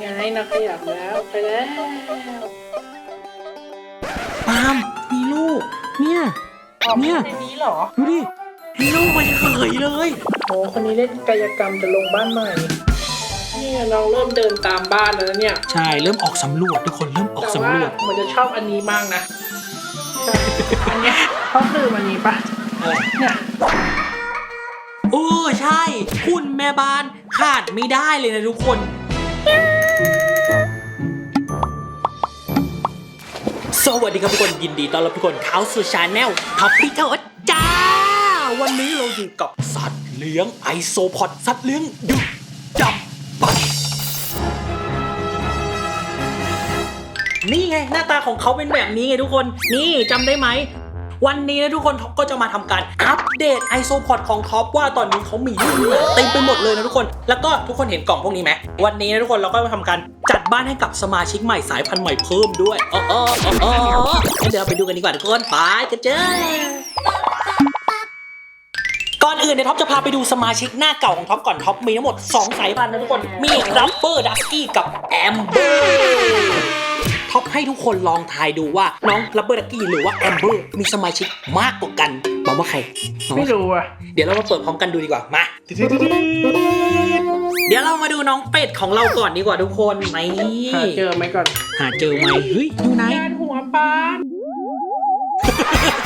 ไงนักขยับแล้วไปแล้วปาล์มมีลูก เนี่ย เนี่ยในนี้เหรอ ดูดิมีลูกมาเฉยเลยโอ้คนนี้เล่นกายกรรมจะลงบ้านใหม่เนี่ยน้องเริ่มเดินตามบ้านแล้วนะเนี่ย ใช่เริ่มออกสำรวจทุกคนเริ่มออกแต่สำว่ารวจมันจะชอบอันนี้มากนะใช่อันเนี้ยชอบดื่มอันนี้ปะอะไรเนี่ยโอ้ใช่ คุณแม่บ้านขาดไม่ได้เลยนะทุกคน สวัสดีครับทุกคนยินดีต้อนรับทุกคนเข้าสู่ชาแนลท็อปพี่เทอจ้า วันนี้เราอยู่กับสัตว์เลี้ยงไอโซพอดสัตว์เลี้ยงดึกจับปัดนี่ไงหน้าตาของเขาเป็นแบบนี้ไงทุกคน นี่จำได้ไหม วันนี้นะทุกคนท็อปก็จะมาทำการอัปเดตไอโซพอดของท็อปว่าตอนนี้เขามีลูกเรือเต็มไปหมดเลยนะทุกคน แล้วก็ทุกคนเห็นกล่องพวกนี้ไหมวันนี้นะทุกคนเราก็มาทำการจัดบ้านให้กับสมาชิกใหม่สายพันธุ์ใหม่เพิ่มด้วยอ๋ออ๋ออ๋ออเดี๋ยวไปดูกันดีกว่าทุกคนไปกันเจ้ก่อนอื่นเนี่ยท็อปจะพาไปดูสมาชิกหน้าเก่าของท็อปก่อนท็อปมีทั้งหมด 2 สายพันธุ์นะทุกคน มีรับเบอร์ดักกี้กับแอมเบอร์ ท็อปให้ทุกคนลองทายดูว่าน้องรับเบอร์ดักกี้หรือว่าแอมเบอร์มีสมาชิกมากกว่ากันบอกว่าใครบอกไม่ว่าใครรู้อะเดี๋ยวเรามาเปิดพร้อมกันดูดีกว่า มา เดี๋ยวเรามาดูน้องเป็ดของเราก่อนดีกว่าทุกคนไหนหาเจอไหมก่อนหาเจอไหมเฮ้ยอยู่ไหนด้านหัวปลา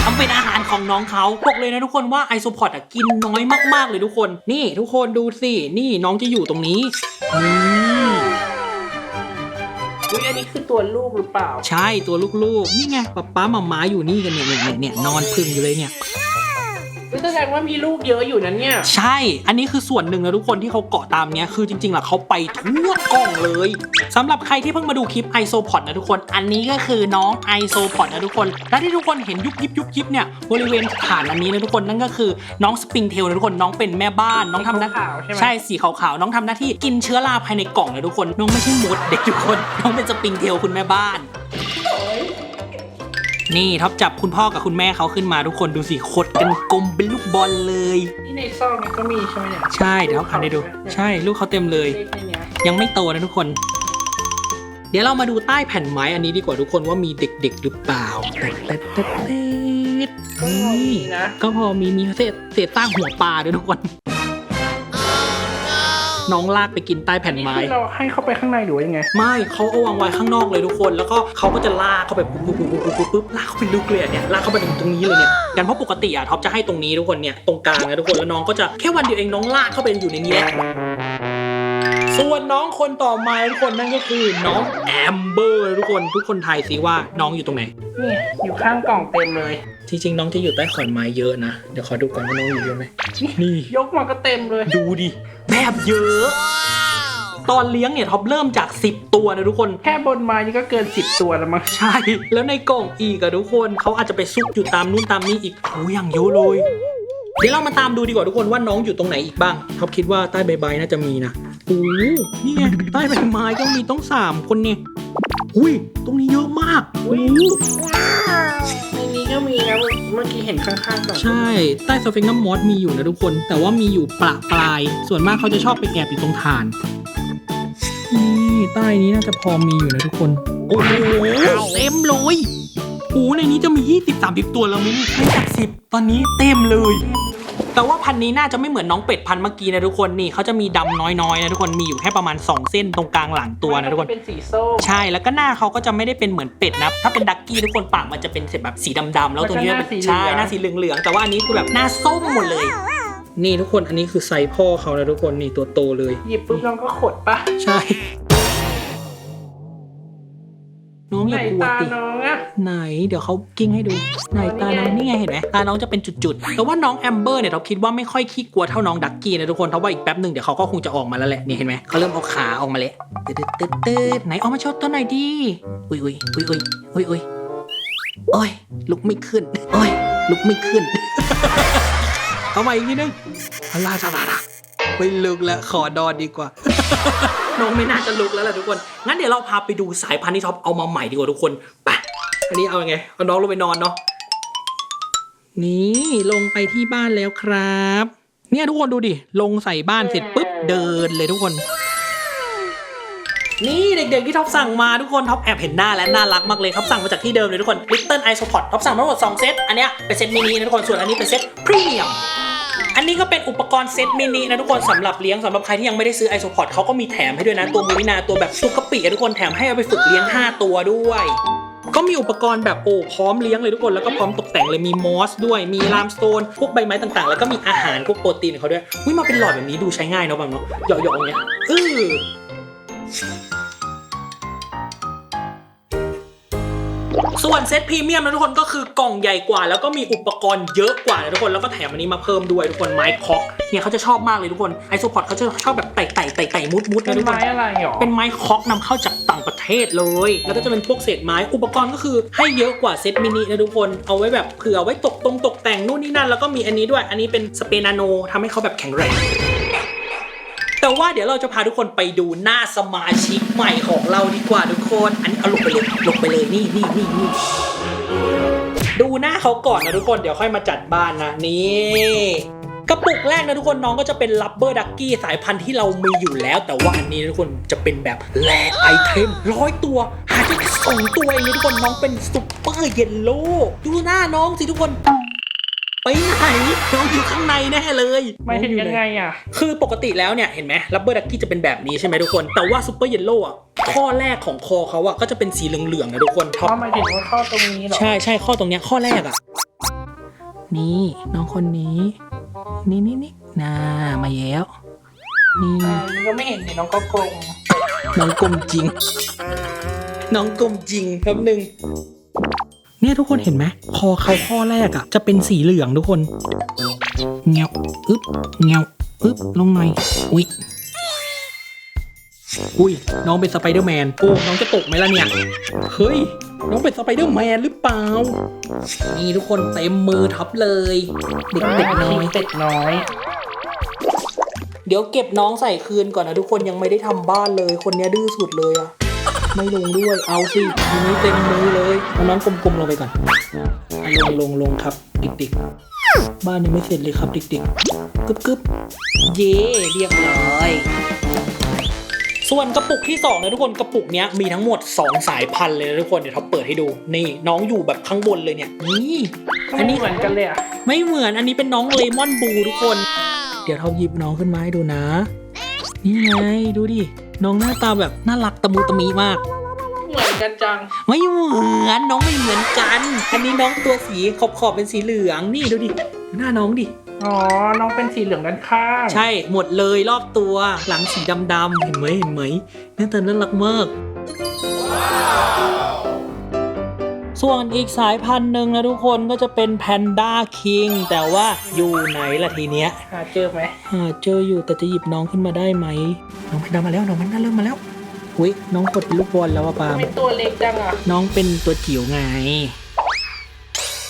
ทำเป็นอาหารของน้องเขาบอกเลยนะทุกคนว่าไอโซพอดกินน้อยมากๆเลยทุกคน นี่ทุกคนดูสิ นี่น้องจะอยู่ตรงนี้อืม อุ้ยอันนี้คือตัวลูกหรือเปล่า ใช่ตัวลูกๆ นี่ไงป๊าป๊าหมาม้าอยู่นี่กันเนี่ยเนี่ยเนี่ยเนี่ยนอนพึ่งอยู่เลยเนี่ย อุ๊ยแสดงว่ามีลูกเยอะอยู่นั้นเนี่ย ใช่ อันนี้คือส่วนหนึ่งนะทุกคนที่เขาเกาะตามเนี้ย คือจริงๆแล้วเขาไปทั่วกล้องเลยสำหรับใครที่เพิ่งมาดูคลิป isopod นะทุกคน อันนี้ก็คือน้อง isopod นะทุกคน และที่ทุกคนเห็นยุบยิบยุบยิบเนี่ยบริเวณฐานอันนี้นะทุกคนนั่นก็คือน้องสปริงเทลนะทุกคนน้องเป็นแม่บ้านน้องทำหน้าขาวๆใช่ไหมใช่สีขาวๆน้องทำหน้าที่กินเชื้อราภายในกล่องนะทุกคน น้องไม่ใช่มดเด็กทุกคน น้องเป็นสปริงเทลคุณแม่บ้าน นี่ท็อปจับคุณพ่อกับคุณแม่เขาขึ้นมาทุกคนดูสิขดกันกลมเป็นลูกบอลเลย ที่ในซอกนี้ก็มีใช่ไหมเนี่ยใช่เดี๋ยวเขาพาไปดู ใช่ลูกเขาเต็มเลย เลขในเนี้ยยังไม่โตนะทุกคน เดี๋ยวเรามาดูใต้แผ่นไม้อันนี้ดีกว่าทุกคนว่ามีเด็กๆหรือเปล่าเต็ดเต็ดเต็ดเต็ดก็พอมีนะ ก็พอมีมีเศษเศษตั้งหัวปลาด้วยทุกคน น้องลากไปกินใต้แผ่นไม้คือเราให้เข้าไปข้างในหรือว่ายังไง ไม่เขาเอาวางไว้ข้างนอกเลยทุกคน แล้วก็เขาก็จะลากเข้าไปปุ๊บปุ๊บปุ๊บปุ๊บปุ๊บปุ๊บลากเข้าไปลึกเลยอะเนี่ยลากเข้าไปถึงตรงนี้เลยเนี่ยกันเพราะปกติอะท็อปจะให้ตรงนี้ทุกคนเนี่ยตรงกลางนะทุกคนแล้วน้องก็จะแค่วันเดียวเองน้องลากเข้าไปอยู่ในนี้แหละส่วนน้องคนต่อมาทุกคนนั่นก็คือน้องแอมเบอร์ทุกคนทุกคนทายสิว่าน้องอยู่ตรงไหนนี่อยู่ข้างกล่องเต็มเลย จริงๆน้องจะอยู่ใต้ขอนไม้เยอะนะ เดี๋ยวขอดูก่อนว่าน้องอยู่เยอะไหม นี่ ยกมาก็เต็มเลย ดูดิ แบบเยอะ ตอนเลี้ยงเนี่ยท็อปเริ่มจาก 10 ตัวนะทุกคน แค่บนไม้นี่ก็เกิน 10 ตัวแล้วมั้ง ใช่ แล้วในกล่องอีกอะทุกคน เขาอาจจะไปซุกอยู่ตามนู่นตามนี่อีกโอ้ยอย่างเยอะเลย เดี๋ยวเรามาตามดูดีกว่าทุกคนว่าน้องอยู่ตรงไหนอีกบ้างท็อปคิดว่าใต้ใบไม้น่าจะมีนะโอ้นี่ไงใต้ใบไม้ก็มีต้องสามคนเนี่ย อุ้ย ตรงนี้เยอะมากโอ้ในนี้ก็มีนะเมื่อกี้เห็นข้างๆกล่องใช่ ใต้สเฟกน้ำมอสมีอยู่นะทุกคน แต่ว่ามีอยู่ประปราย ส่วนมากเขาจะชอบไปแอบอยู่ตรงฐาน นี่ใต้นี้น่าจะพอมีอยู่นะทุกคน โอ้โหเต็มเลยโอ้โหในนี้จะมี 20 30 ตัวแล้วมั้งไม่จากสิบตอนนี้เต็มเลย แต่ว่าพันธุ์นี้น่าจะไม่เหมือนน้องเป็ดพันธุ์เมื่อกี้นะทุกคนนี่เขาจะมีดำน้อยๆนะทุกคนมีอยู่แค่ประมาณ 2 เส้นตรงกลางหลังตัวนะทุกคนเป็นสีส้มใช่แล้วก็หน้าเขาก็จะไม่ได้เป็นเหมือนเป็ดนะถ้าเป็นดักกี้ทุกคนปากมันจะเป็นแบบสีดำๆแล้วตรงนี้แล้วก็หน้าเป็นสีเหลืองใช่หน้าสีเหลืองๆแต่ว่าอันนี้คือแบบหน้าส้มหมดเลยนี่ทุกคนอันนี้คือไซส์พ่อเขานะทุกคนนี่ตัวโตเลย หยิบปุ๊บน้องก็ขดปะใช่ องอไหนย่ากลัวตาติน้องอะไหน เดี๋ยวเขากิ้งให้ดู ไหนตาน้องนี่ไงเห็นไหมตาน้องจะเป็นจุดๆ แต่ว่าน้องแอมเบอร์เนี่ยเราคิดว่าไม่ค่อยขี้กลัวเท่าน้องดักกี้นะทุกคนเพราะว่าอีกแป๊บหนึ่งเดี๋ยวเขาก็คงจะออกมาแล้วแหละนี่เห็นไหมเขาเริ่มเอาขาออกมาแล้วตึ๊ดตึ๊ดตึ๊ดไหนออกมาโชว์ตัวหน่อยดิอุ้ยอุ้ยอุ้ยอุ้ยอุ้ยอุ้ยโอ้ยลุกไม่ขึ้นโอ้ยลุกไม่ขึ้น เอาใหม่อีกทีนึงอัลลาซาบาระไม่ลุกแล้วขอนอนดีกว่า น้องไม่น่าจะลุกแล้วแหละทุกคน งั้นเดี๋ยวเราพาไปดูสายพันธุ์ที่ท็อปเอามาใหม่ดีกว่าทุกคนไปอันนี้เอายังไง เอาน้องลงไปนอนเนาะ นี่ลงไปที่บ้านแล้วครับ เนี่ยทุกคนดูดิ ลงใส่บ้านเสร็จปุ๊บเดินเลยทุกคน นี่เด็กๆที่ท็อปสั่งมาทุกคนท็อปแอบเห็นหน้าและน่ารักมากเลยท็อปสั่งมาจากที่เดิมเลยทุกคน Little i s o p o d ท็อปสั่งมาทั้งหมด2เซต อันเนี้ยเป็นเซตมินินะทุกคน ส่วนอันนี้เป็นเซตพรีเมียมอั นนี้ก็เป็นอุปกรณ์เซตมินินะทุกคนสำหรับเลี้ยงสำหรับใครที่ยังไม่ได้ซื้อ i s o p o d เขาก็มีแถมให้ด้วยนะตัวมูรินาตัวแบบซุกกะปิอะทุกคนแถมให้เอาไปฝึกเลี้ยง 5 ตัวด้วยก็มีอุปกรณ์แบบโอ้พร้อมเลี้ยงเลยทุกคนแล้วก็พร้อมตกแต่งเลยมีมอสด้วยมีลามสโตนพวกใบไม้ต่างๆ แล้วก็มีอาหารพวกโปรตีนเขาด้วยวิมาเป็นหลอดแบบนี้ดูใช้ง่ายเนาะแบบเนาะหยอกๆอย่างเงี้ยเออ ส่วนเซตพรีเมียมนะทุกคนก็คือกล่องใหญ่กว่า แล้วก็มีอุปกรณ์เยอะกว่านะทุกคนแล้วก็แถมอันนี้มาเพิ่มด้วยทุกคนไม้เคอกเนี่ยเขาจะชอบมากเลยทุกคนไอโซพอดเขาจะชอบแบบไต่ไต่ไต่ไต่มุดมุดเป็นะนทุกคนไม้อะไรหรอเป็นไม้เคอกนำเข้าจากต่างประเทศเลย แล้วก็จะเป็นพวกเศษไม้อุปกรณ์ก็คือให้เยอะกว่าเซตมินินะทุกคนเอาไว้แบบเผื่อเอาไว้ตกตรงตกแต่งนู่นนี่นั่นแล้วก็มีอันนี้ด้วย อันนี้เป็นสเปรย์นาโนทำให้เขาแบบแข็งแรง แต่ว่าเดี๋ยวเราจะพาทุกคนไปดูหน้าสมาชิกใหม่ของเราดีกว่าทุกคน อันนี้เอาลงไปเลยลงไปเลยนี่นี่นี่นี่ดูหน้าเขาก่อนนะทุกคนเดี๋ยวค่อยมาจัดบ้านนะนี่กระปุกแรกนะทุกคนน้องก็จะเป็นลับเบอร์ดักกี้สายพันธุ์ที่เรามีอยู่แล้ว แต่ว่าอันนี้ทุกคนจะเป็นแบบแลไอเทมร้อยตัว หาได้แค่สองตัวเองนะทุกคนน้องเป็นซุปเปอร์เยลโล่ดูหน้าน้องสิทุกคน ไปไหนน้องอยู่ข้างในแน่เลย ไม่ถึงยังไงอะ คือปกติแล้วเนี่ยเห็นไหมลับเบอร์ดักกี้จะเป็นแบบนี้ใช่ไหมทุกคน แต่ว่าซูเปอร์เยลโล่อะข้อแรกของคอเขาอะก็จะเป็นสีเหลืองๆนะทุกคนท็อป เพราะหมายถึงว่าเข้าตรงนี้เหรอ ใช่ใช่ข้อตรงเนี้ยข้อแรกอะนี่น้องคนนี้ นี่นี่นี่น่ามาแล้วนี่อ่าก็ไม่เห็นนี่น้องก็กลมน้องกลมจริง น้องกลมจริงครับหนึ่ง เนี่ยทุกคนเห็นไหมคอเขาข้อแรกอะจะเป็นสีเหลืองทุกคนเงวอึ๊บเงวอึ๊บลงหน่อยอุ้ยอุ้ยน้องเป็นสไปเดอร์แมนโอ้น้องจะตกไหมล่ะเนี่ย เฮ้ย น้องเป็นสไปเดอร์แมนหรือเปล่า นี่ทุกคนเต็มมือทับเลย เด็กๆน้อยเป็ดน้อย เดี๋ยวเก็บน้องใส่คืนก่อนนะทุกคนยังไม่ได้ทำบ้านเลย คนเนี้ยดื้อสุดเลยอะ ไม่ลงด้วย เอาสิทีนี้เต็มมือเลยเอาน้องกลมๆลงไปก่อนอะลงลงลงครับดิกๆ บ้านยังไม่เสร็จเลยครับดิกๆกึบกึบเย่เรียบร้อยส่วนกระปุกที่สองนะทุกคนกระปุกเนี้ยมีทั้งหมด 2 สายพันธุ์เลยนะทุกคนเดี๋ยวเขาเปิดให้ดูนี่น้องอยู่แบบข้างบนเลยเนี่ยนี่อันนี้เหมือนกันเลยอะไม่เหมือนอันนี้เป็นน้องเลมอนบูทุกคน เดี๋ยวเราหยิบน้องขึ้นมาให้ดูนะ นี่ไงดูดิ น้องหน้าตาแบบน่ารักตะมูตะมีมาก เหมือนกันจัง ไม่เหมือนน้องไม่เหมือนกัน อันนี้น้องตัวสีขอบขอบๆเป็นสีเหลืองนี่ดูดิดูหน้าน้องดิ อ๋อ น้องเป็นสีเหลืองด้านข้าง ใช่หมดเลยรอบตัวหลังสีดำๆเห็นไหมเห็นไหมหน้าตาน่ารักมาก ส่วนอีกสายพันธุ์หนึ่งนะทุกคนก็จะเป็นแพนด้าคิงแต่ว่าอยู่ไหนล่ะทีเนี้ยหาเจอไหมหาเจออยู่แต่จะหยิบน้องขึ้นมาได้ไหมน้องแพนด้ามาแล้วน้องแพนด้าเริ่มมาแล้วอุ้ยน้องกดเป็นลูกบอลแล้วอะปาล์มไม่ตัวเล็กจังอะน้องเป็นตัวจิ๋วไง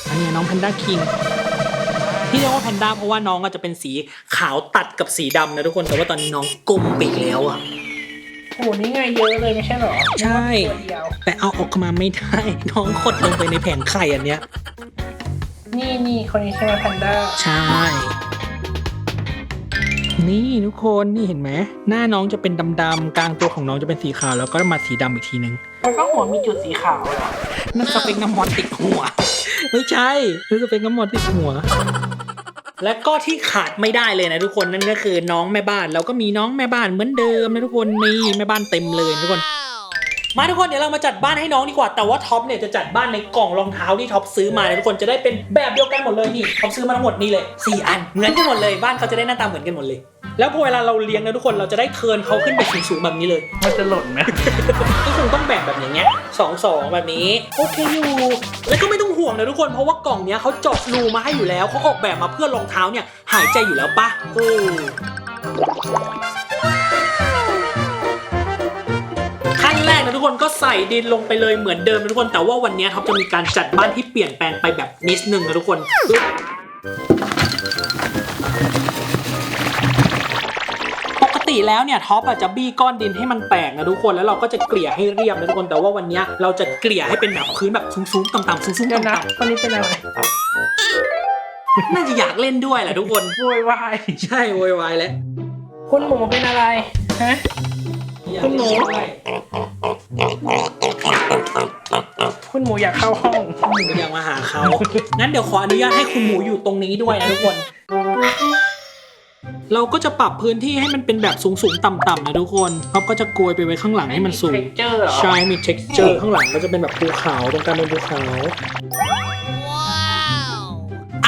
อันเนี้ยน้องแพนด้าคิงที่เรียกว่าแพนด้าเพราะว่าน้องอาจจะเป็นสีขาวตัดกับสีดำนะทุกคนแต่ว่าตอนนี้น้องกลมไปอีกแล้วอะ โอ้นี่ไงเยอะเลยไม่ใช่เหรอใช่ ตัวเดียว แต่เอาออกมาไม่ได้ น้องขดลงไปในแผงไข่อันเนี้ย นี่นี่คนนี้ใช่ไหมแพนด้าใช่ นี่ทุกคนนี่เห็นไหมหน้าน้องจะเป็นดำๆกลางตัวของน้องจะเป็นสีขาวแล้วก็มาสีดำอีกทีนึงแล้วก็หัวมีจุดสีขาวเหรอนั่นสเปกน้ำมอนติดหัว ไม่ใช่นั่นสเปกน้ำมอนติดหัว และก็ที่ขาดไม่ได้เลยนะทุกคนนั่นก็คือน้องแม่บ้านเราก็มีน้องแม่บ้านเหมือนเดิมนะทุกคนนี่แม่บ้านเต็มเลยทุกคน มาทุกคนเดี๋ยวเรามาจัดบ้านให้น้องดีกว่าแต่ว่าท็อปเนี่ยจะจัดบ้านในกล่องรองเท้าที่ท็อปซื้อมานะทุกคนจะได้เป็นแบบเดียวกันหมดเลยนี่ท็อปซื้อมาทั้งหมดนี่เลยสี่อันเหมือนกันหมดเลยบ้านเขาจะได้หน้าตาเหมือนกันหมดเลย แล้วพอเวลาเราเลี้ยงนะทุกคนเราจะได้เทิร์นเขาขึ้นไปสูงๆแบบนี้เลย มันจะหล่นไหมก็คงต้องแบ่งแบบอย่างเงี้ยสองสองแบบนี้โอเคอยู่แล้วก็ไม่ต้อง ห่วงนะทุกคนเพราะว่ากล่องเนี้ยเขาเจาะรูมาให้อยู่แล้วเขาออกแบบมาเพื่อรองเท้าเนี่ยหายใจอยู่แล้วปะโออขั้นแรกนะทุกคนก็ใส่ดินลงไปเลยเหมือนเดิมนะทุกคน แต่ว่าวันเนี้ยท็อปจะมีการจัดบ้านที่เปลี่ยนแปลงไปแบบนิดนึงนะทุกคนปึ๊บ ติแล้วเนี่ยท็อปอาจจะบี้ก้อนดินให้มันแตกนะทุกคนแล้วเราก็จะเกลี่ยให้เรียบนะทุกคนแต่ว่าวันเนี้ยเราจะเกลี่ยให้เป็นแบบพื้นแบบสูงๆต่ำๆสูงๆเดี๋ยวนะต่ำคนนี้เป็นอะไรๆน่าจะอยากเล่นด้วยแหละทุกคน โวยวายใช่โวยวายแล้วคุณหมูเป็นอะไรฮะนคุณหมูคุณหมูอยากเข้าห้องหนูอยากมาหาเขางั้นเดี๋ยวขออนุญาตให้คุณหมูอยู่ตรงนี้ด้วยนะทุกคน เราก็จะปรับพื้นที่ให้มันเป็นแบบสูงสูงๆต่ำๆนะทุกคนเขาก็จะโกยไปไว้ข้างหลังให้มันสูงเจอร์เหรอ ใช่มี texture ข้างหลังก็จะเป็นแบบภูเขาตรงกลางเป็นภูเขาอั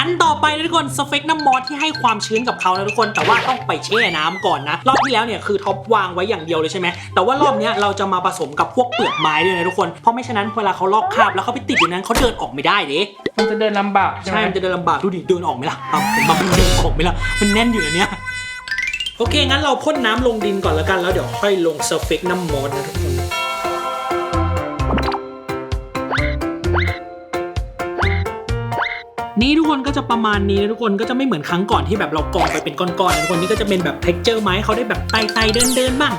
นต่อไปนะทุกคนสเฟกน้ำมอสที่ให้ความชื้นกับเขานะทุกคนแต่ว่าต้องไปแช่น้ำก่อนนะรอบที่แล้วเนี่ยคือท็อปวางไว้อย่างเดียวเลยใช่ไหมแต่ว่ารอบเนี้ยเราจะมาผสมกับพวกเปลือกไม้ด้วยนะทุกคนเพราะไม่ฉะนั้นเวลาเขาลอกคราบแล้วเขาไปติดอยู่นั้นเขาเดินออกไม่ได้เด้มันจะเดินลำบากใช่ไหใช่มมันจะเดินลำบากดูดิเดินออกไหมล่ะเอาผมว่ามันเดินออกไหมล่ะมันแน่นอยู่ในเนี้ยโอเคงั้นเราพ่นน้ำลงดินก่อนแล้วกันแล้วเดี๋ยวค่อยลงสเฟกน้ำมอสนะทุกคน นี่ทุกคนก็จะประมาณนี้นะทุกคนก็จะไม่เหมือนครั้งก่อนที่แบบเรากองไปเป็นก้อนๆนะทุกคนนี่ก็จะเป็นแบบ texture ไม้เขาได้แบบไต่ๆเดินๆบ้าง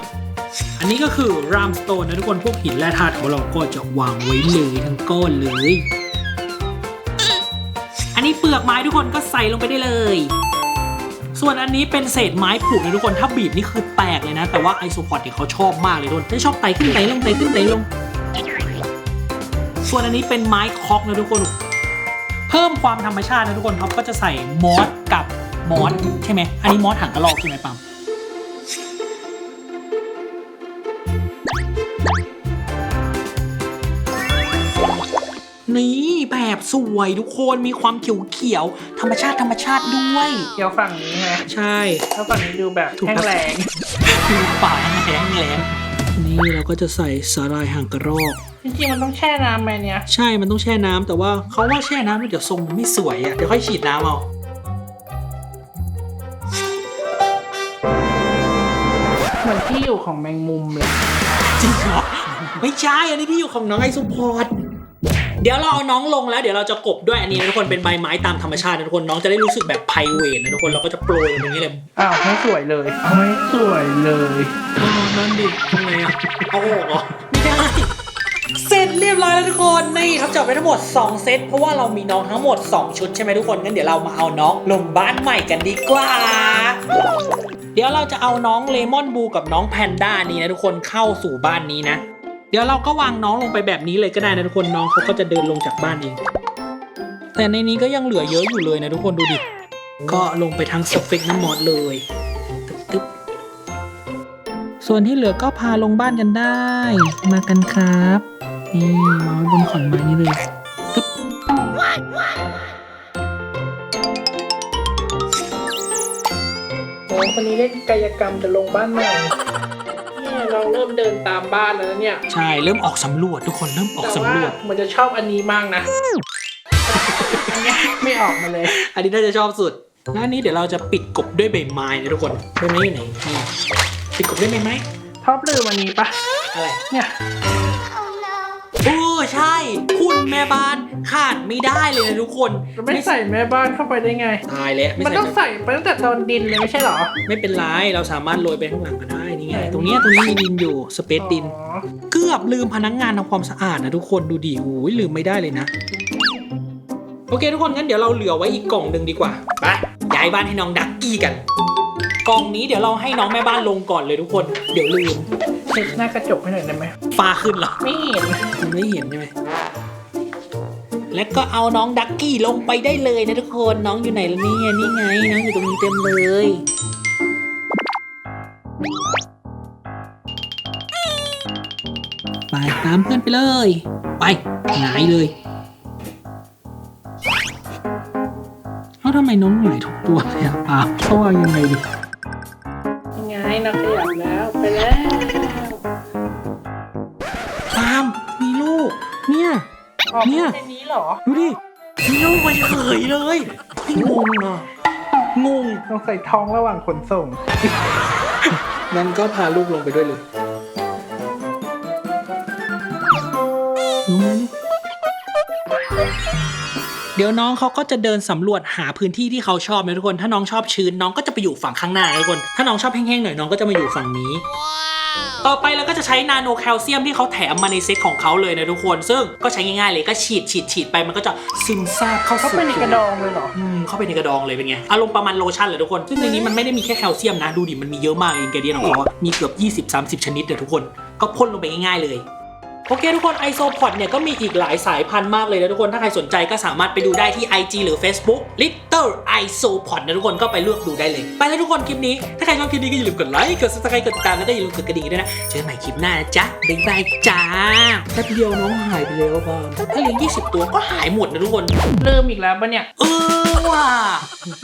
อันนี้ก็คือรามสโตนนะทุกคนพวกหินแร่ธาตุของเราก็จะวางไว้เลยทั้งก้อนเลย อันนี้เปลือกไม้ทุกคนก็ใส่ลงไปได้เลย ส่วนอันนี้เป็นเศษไม้ผุนะทุกคนถ้าบีบนี่คือแตกเลยนะ แต่ว่าไอโซพอดเนี่ยเขาชอบมากเลยทุกคนได้ชอบไต่ขึ้นไต่ลงไต่ขึ้นไต่ลง ส่วนอันนี้เป็นไม้คอกนะทุกคนเพิ่มความธรรมชาตินะทุกคนเขาก็จะใส่มอสกับมอสใช่ไหมอันนี้มอสหางกระรอกใช่ไหมปั๊มนี่แบบสวยทุกคนมีความเขียวๆธรรมชาติธรรมชาติด้วยเดี๋ยวฝั่งนี้ไงใช่แล้วฝั่งนี้ดูแบบถูกแห้งแรงคือป่าแห้งแล้งแล้งนี่เราก็จะใส่สาหร่ายหางกระรอก จริงๆมันต้องแช่น้ำไหมเนี่ยใช่ มันต้องแช่น้ำแต่ว่าเขาว่าแช่น้ำแล้วเดี๋ยวทรงมันไม่สวยอะ เดี๋ยวค่อยฉีดน้ำเอา เหมือนที่อยู่ของแมงมุมเลย จริงเหรอ ไม่ใช่ อันนี้ที่อยู่ของน้องไอซูพอร์ต เดี๋ยวเราเอาน้องลงแล้ว เดี๋ยวเราจะกบด้วยอันนี้นะทุกคนเป็นใบไม้ตามธรรมชาตินะทุกคนน้องจะได้รู้สึกแบบไพรเวทนะทุกคนเราก็จะโปรยลงตรงนี้เลยอ้าวไม่สวยเลย ไม่สวยเลยนั่นดิทำไงอะเอาออกเหรอไม่ได้ เสร็จเรียบร้อยแล้วทุกคนนี่ครับจบไปทั้งหมด 2 เซตเพราะว่าเรามีน้องทั้งหมด 2 ชุดใช่ไหมทุกคนงั้นเดี๋ยวเรามาเอาน้องลงบ้านใหม่กันดีกว่า เดี๋ยวเราจะเอาน้องเลมอนบูกับน้องแพนด้านี้นะทุกคนเข้าสู่บ้านนี้นะ เดี๋ยวเราก็วางน้องลงไปแบบนี้เลยก็ได้นะทุกคนน้องเขาก็จะเดินลงจากบ้านเอง แต่ในนี้ก็ยังเหลือเยอะอยู่เลยนะทุกคนดูดิก็ลงไปทั้งสเฟกน้ำมอดเลยตึ๊บส่วนที่เหลือก็พาลงบ้านกันได้ มากันครับ นี่วางไว้บนขอนไม้นี่เลยตึ๊บโอ้คนนี้เล่นกายกรรมจะลงบ้านใหม่เนี่ยเราเริ่มเดินตามบ้านแล้วนะเนี่ยใช่เริ่มออกสำรวจทุกคนเริ่มออกแต่สำว่ารวจมันจะชอบอันนี้มากนะ อันเนี้ยไม่ออกมาเลย อันนี้น่าจะชอบสุดแล้วอันนี้เดี๋ยวเราจะปิดกบด้วยใบไม้นะทุกคนใบไม้อยู่ไหนนี่ปิดกบด้วยใบไม้ชอบลืมอันนี้ปะอะไร เนี่ยโอ้ใช่ คุณแม่บ้านขาดไม่ได้เลยนะทุกคนเราไม่ใส่แม่บ้านเข้าไปได้ไง ตายแล้วไม่มันใส่ต้องใส่ไปตั้งแต่ตอนดินเลยไม่ใช่เหรอ ไม่เป็นไรเราสามารถโรยไปข้างหลังก็ได้นี่ไงตรงเนี้ยตรงนี้มีดินอยู่สเปซดิน อ๋อเกือบลืมพนักงานทำความสะอาดนะทุกคนดูดิโอ้ยลืมไม่ได้เลยนะ โอเคทุกคนงั้นเดี๋ยวเราเหลือไว้อีกกล่องหนึ่งดีกว่าไปย้ายบ้านให้น้องดักกี้กัน กล่องนี้เดี๋ยวเราให้น้องแม่บ้านลงก่อนเลยทุกคน เดี๋ยวลืม เช็ดหน้ากระจกให้หน่อยได้ไหม ฟ้าขึ้นเหรอ ไม่เห็นมันไม่เห็นใช่ไหม แล้วก็เอาน้องดักกี้ลงไปได้เลยนะทุกคน น้องอยู่ไหนล่ะเนี่ยนี่ไง น้องอยู่ตรงนี้เต็มเลย ไปตามเพื่อนไปเลย ไปหงายเลย เอ้าทำไมน้องหงายทุกตัวเลยอะปาเขาว่ายังไงดิ ออกเนี่ยในนี้เหรอดูดิมีลูกมาเฉยเลยไม่งงอะงง ต้องใส่ท้องระหว่างขนส่งงั้นก็พาลูกลงไปด้วยเลยเดี๋ยวน้องเขาก็จะเดินสำรวจหาพื้นที่ที่เขาชอบนะทุกคน ถ้าน้องชอบชื้นน้องก็จะไปอยู่ฝั่งข้างหน้านะทุกคน ถ้าน้องชอบแห้งๆหน่อยน้องก็จะมาอยู่ฝั่งนี้ ต่อไปเราก็จะใช้นาโนแคลเซียมที่เขาแถมมาในเซตของเขาเลยนะทุกคน ซึ่งก็ใช้ง่ายๆเลยก็ฉีดฉีดฉีดไปมันก็จะซึมซาบเข้าเขาสู่เป็นในกระดองเลยเหรอ อืมเข้าไปในกระดองเลยเป็นไงอารมณ์ประมาณโลชั่นเลยทุกคนซึ่งในนี้มันไม่ได้มีแค่แคลเซียมนะดูดิมันมีเยอะมากอินกเดียนของเขาอะมีเกือบ 20-30 ชนิดเดี๋ยวทุกคน ก็พ่นลงไปง่ายๆเลย โอเคทุกคนไอโซพอดเนี่ยก็มีอีกหลายสายพันธุ์มากเลยนะทุกคน ถ้าใครสนใจก็สามารถไปดูได้ที่ IG หรือ Facebook Little Isopod นะทุกคนก็ไปเลือกดูได้เลย ไปแล้วทุกคนคลิปนี้ ถ้าใครชอบคลิปนี้ก็อย่าลืมกดไลค์ กด subscribe กดติดตามแล้วก็อย่าลืมกดกระดิ่งด้วยนะ เจอกันใหม่คลิปหน้านะจ๊ะ บ๊ายบายจ้า แป๊บเดียวน้องหายไปแล้วบ้างถ้าเลี้ยง20 ตัวก็หายหมดนะทุกคนเริ่มอีกแล้วปะเนี่ย เออว่ะ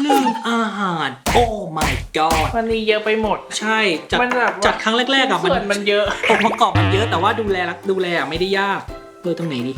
ลืมอาหาร โอ้ my god มันมีเยอะไปหมด ใช่จัดมันแบบว่าจัดครั้งแรกๆอะมันส่วนมันเยอะ องค์ประกอบมันเยอะแต่ว่าดูแลรักดูแลอะไม่ได้ยากเออตรงไหนดี